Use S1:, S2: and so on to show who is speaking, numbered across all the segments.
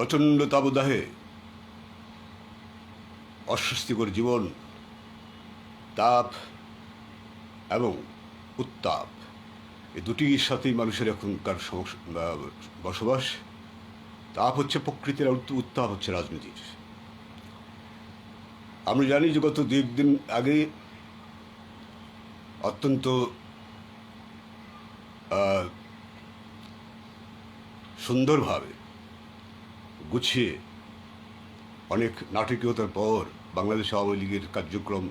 S1: প্রচণ্ড তাবদাহে অস্বস্তিকর জীবন, তাপ এবং উত্তাপ, এই দুটির সাথেই মানুষের এখনকার বসবাস। তাপ হচ্ছে প্রকৃতির উত্তাপ হচ্ছে রাজনীতির। আমরা জানি যে গত দু একদিন আগে অত্যন্ত সুন্দরভাবে গুছিয়ে অনেক নাটকীয়তার পর বাংলাদেশ আওয়ামী লীগের কার্যক্রম,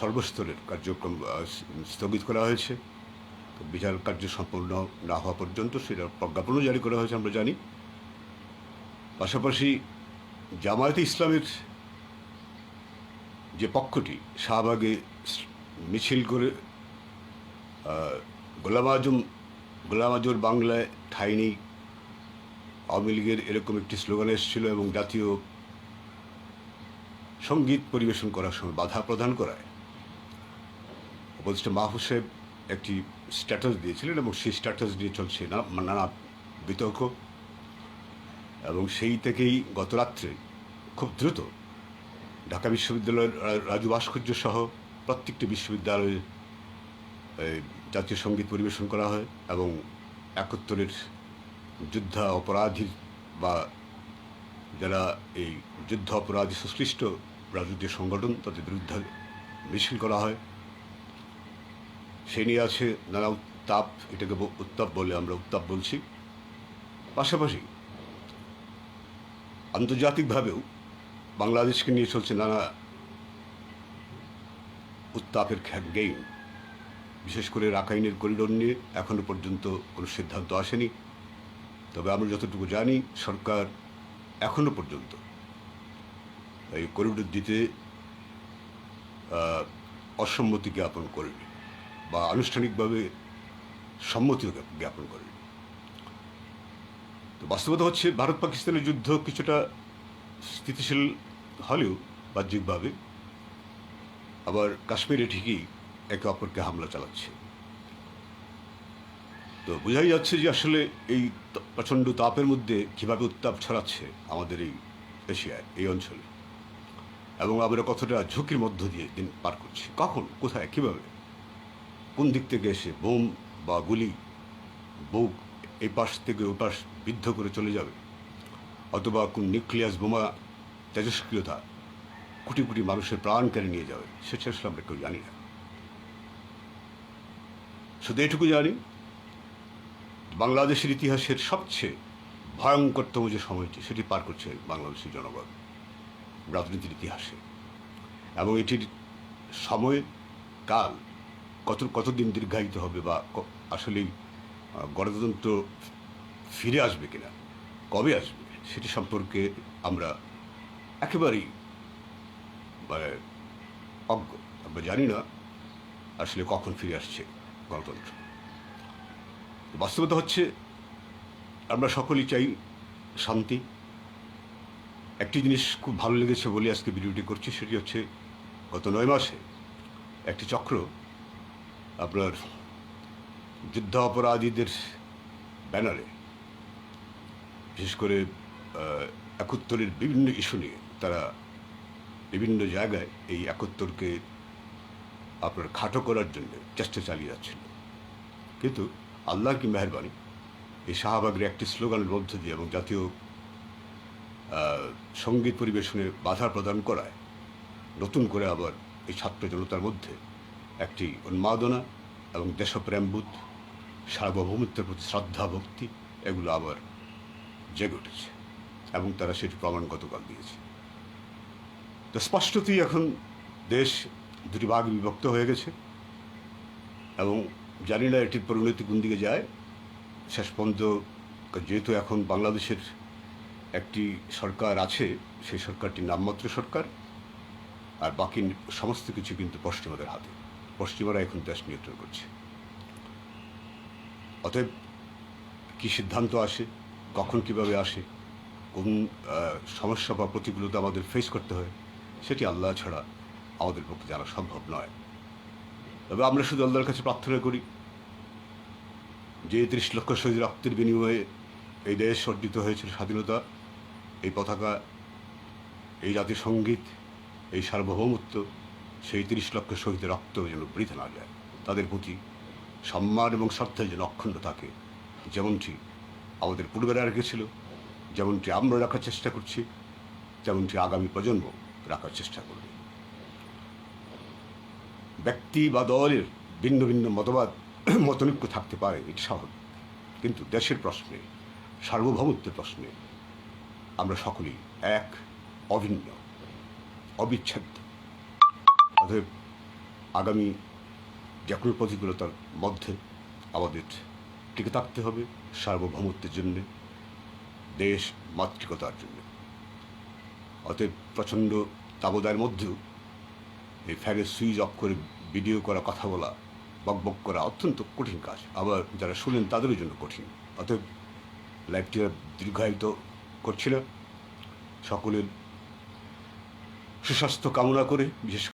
S1: সর্বস্তরের কার্যক্রম স্থগিত করা হয়েছে। বিচার কার্য সম্পন্ন না হওয়া পর্যন্ত সেটা প্রজ্ঞাপনও জারি করা হয়েছে, আমরা জানি। পাশাপাশি জামায়াতে ইসলামের যে পক্ষটি, শাহবাগে মিছিল করে গোলাম আজম গোলাম আজম বাংলায় ঠাঁই নেই। আওয়ামী লীগের এরকম একটি স্লোগান এসেছিল এবং জাতীয় সংগীত পরিবেশন করার সময় বাধা প্রদান করায়। উপদেষ্টা মাহফুজ সাহেব একটি স্ট্যাটাস দিয়েছিলেন এবং সেই স্ট্যাটাস দিয়ে চলছে নানা বিতর্ক এবং সেই থেকেই গত রাত্রে খুব দ্রুত ঢাকা বিশ্ববিদ্যালয়ের রাজু ভাস্কর্য সহ প্রত্যেকটি বিশ্ববিদ্যালয়ে জাতীয় সংগীত পরিবেশন করা হয় এবং একাত্তরের যুদ্ধা অপরাধী বা যারা এই যুদ্ধ অপরাধী সংশ্লিষ্ট রাজনৈতিক সংগঠন তাদের বিরুদ্ধে মিছিল করা হয়। সে নিয়ে আছে নানা উত্তাপ, এটাকে উত্তাপ বলে আমরা উত্তাপ বলছি। পাশাপাশি আন্তর্জাতিকভাবেও বাংলাদেশকে নিয়ে চলছে নানা উত্তাপের গেইম। বিশেষ করে রাখাইনের করিডোর নিয়ে এখনও পর্যন্ত কোনো সিদ্ধান্ত আসেনি। তবে আমরা যতটুকু জানি, সরকার এখনও পর্যন্ত এই করিডোর দিতে অসম্মতি জ্ঞাপন করেনি বা আনুষ্ঠানিকভাবে সম্মতি জ্ঞাপন করেনি। তো বাস্তবতা হচ্ছে, ভারত পাকিস্তানের যুদ্ধ কিছুটা স্থিতিশীল হলেও বাহ্যিকভাবে আবার কাশ্মীরে ঠিকই একে অপরকে হামলা চালাচ্ছে। তো বোঝাই যাচ্ছে যে আসলে এই প্রচণ্ড তাপের মধ্যে কীভাবে উত্তাপ ছড়াচ্ছে আমাদের এই এশিয়ায় এই অঞ্চলে। এবং আমরা কতটা ঝুঁকির মধ্য দিয়ে দিন পার করছি। কখন? কোথায়? কীভাবে? কোন দিক থেকে এসে বোম বা গুলি, বুক এই পাশ থেকে ওই পাশ বিদ্ধ করে চলে যাবে? অথবা কোন নিউক্লিয়াস বোমা তেজস্ক্রিয়তা কোটি কোটি মানুষের প্রাণ কেড়ে নিয়ে যাবে? সেটা আসলে আমরা কেউ জানি না। শুধু এটুকু জানি বাংলাদেশের ইতিহাসের সবচেয়ে ভয়ঙ্করতম যে সময়টি, সেটি পার করছে বাংলাদেশের জনগণ, রাজনীতির ইতিহাসে। এবং এটির সময় কাল কত, কতদিন দীর্ঘায়িত হবে বা আসলেই গণতন্ত্র ফিরে আসবে কিনা, কবে আসবে, সেটি সম্পর্কে আমরা একেবারেই মানে অজ্ঞ। আমরা জানি না আসলে কখন ফিরে আসছে গণতন্ত্র। বাস্তবতা হচ্ছে, আমরা সকলেই চাই শান্তি। একটি জিনিস খুব ভালো লেগেছে বলে আজকে ভিডিওটি করছি, সেটি হচ্ছে গত নয় মাসে একটি চক্র আপনার যুদ্ধ অপরাধীদের ব্যানারে, বিশেষ করে একাত্তরের বিভিন্ন ইস্যু নিয়ে তারা বিভিন্ন জায়গায় এই একাত্তরকে আপনার খাটো করার জন্য চেষ্টা চালিয়ে যাচ্ছিল। কিন্তু আল্লাহর কি মেহরবানি? এই শাহবাগের একটি স্লোগানের মধ্য দিয়ে এবং জাতীয় সংগীত পরিবেশনে বাধা প্রদান করায়, নতুন করে আবার এই ছাত্র জনতার মধ্যে একটি উন্মাদনা এবং দেশপ্রেমবোধ, সার্বভৌমত্বের প্রতি শ্রদ্ধা, ভক্তি, এগুলো আবার জেগে উঠেছে এবং তারা সেটি প্রমাণ গতকাল দিয়েছে। তো স্পষ্টতই এখন দেশ দুটি ভাগ বিভক্ত হয়ে গেছে এবং জানি না এটির পরিণতি কোন দিকে যায়। শেষ পর্যন্ত যেহেতু এখন বাংলাদেশের একটি সরকার আছে, সেই সরকারটি নামমাত্র সরকার, আর বাকি সমস্ত কিছু কিন্তু পশ্চিমাদের হাতে। পশ্চিমারা এখন দেশ নিয়ন্ত্রণ করছে। অতএব কী সিদ্ধান্ত আসে, কখন কীভাবে আসে, কোন সমস্যা বা প্রতিকূলতা আমাদের ফেস করতে হয়, সেটি আল্লাহ ছাড়া আমাদের পক্ষে জানা সম্ভব নয়। তবে আমরা শুধু আল্লাহর কাছে প্রার্থনা করি। যে ত্রিশ লক্ষ শহীদ রক্তের বিনিময়ে এই দেশ অর্জিত হয়েছিল স্বাধীনতা, এই পতাকা, এই জাতীয় সংগীত, এই সার্বভৌমত্ব, সেই তিরিশ লক্ষ শহীদের রক্ত যেন বৃথা না যায়। তাদের প্রতি সম্মান এবং শ্রদ্ধা যেন অক্ষুণ্ণ থাকে। যেমনটি আমাদের পূর্বেরা রেখেছিল যেমনটি আমরা রাখার চেষ্টা করছি, তেমনটি আগামী প্রজন্ম রাখার চেষ্টা করবে। ব্যক্তি বা দলের ভিন্ন ভিন্ন মতবাদ মতনৈক্য থাকতে পারে, এটি স্বাভাবিক। কিন্তু দেশের প্রশ্নে, সার্বভৌমত্বের প্রশ্নে আমরা সকলেই এক, অভিন্ন, অবিচ্ছেদ্য। অতএব আগামী যে কোনো প্রতিকূলতার মধ্যে আমাদের টিকে থাকতে হবে সার্বভৌমত্বের জন্য দেশ মাতৃকতার জন্য। অতএব প্রচণ্ড তাবদায়ের মধ্যেও এই ফ্যানের সুইচ অফ করে ভিডিও করা, কথা বলা, বক বক করা অত্যন্ত কঠিন কাজ। আবার যারা শুনেন তাদেরও জন্য কঠিন। অতএব লাইফটি দীর্ঘায়িত করছি না। সকলের সুস্বাস্থ্য কামনা করে, বিশেষ